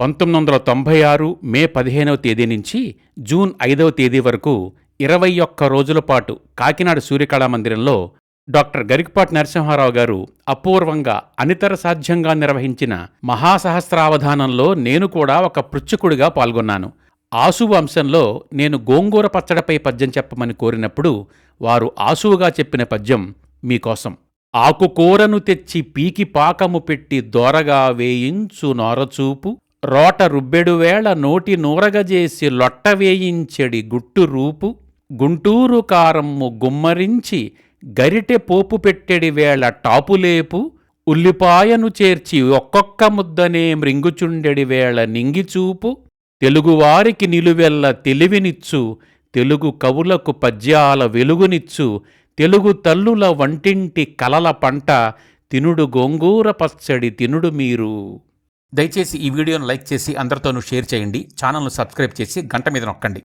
పంతొమ్మిది వందల తొంభై ఆరు మే పదిహేనవ తేదీ నుంచి జూన్ ఐదవ తేదీ వరకు ఇరవై ఒక్క రోజుల పాటు కాకినాడ సూర్యకళా మందిరంలో డాక్టర్ గరికపాటి నరసింహారావు గారు అపూర్వంగా అనితర సాధ్యంగా నిర్వహించిన మహాసహస్రావధానంలో నేను కూడా ఒక పృచ్ఛకుడిగా పాల్గొన్నాను. ఆసువు అంశంలో నేను గోంగూర పచ్చడిపై పద్యం చెప్పమని కోరినప్పుడు వారు ఆసువుగా చెప్పిన పద్యం మీకోసం. ఆకుకూరను తెచ్చి పీకి పాకము పెట్టి దోరగా వేయించు నోరచూపు రోట రుబ్బెడువేళ నోటి నూరగజేసి లొట్ట వేయించెడి గుట్టు రూపు గుంటూరు కారమ్ము గుమ్మరించి గరిటె పోపు పెట్టెడి వేళ టాపులేపు ఉల్లిపాయను చేర్చి ఒక్కొక్క ముద్దనే మృంగుచుండెడి వేళ నింగిచూపు తెలుగువారికి నిలువెల్ల తెలివినిచ్చు తెలుగు కవులకు పద్యాల వెలుగునిచ్చు తెలుగు తల్లుల వంటింటి కలల పంట తినుడు గోంగూర పచ్చడి తినుడు మీరు. దయచేసి ఈ వీడియోను లైక్ చేసి అందరితోనూ షేర్ చేయండి. ఛానల్ను సబ్స్క్రైబ్ చేసి గంట మీద నొక్కండి.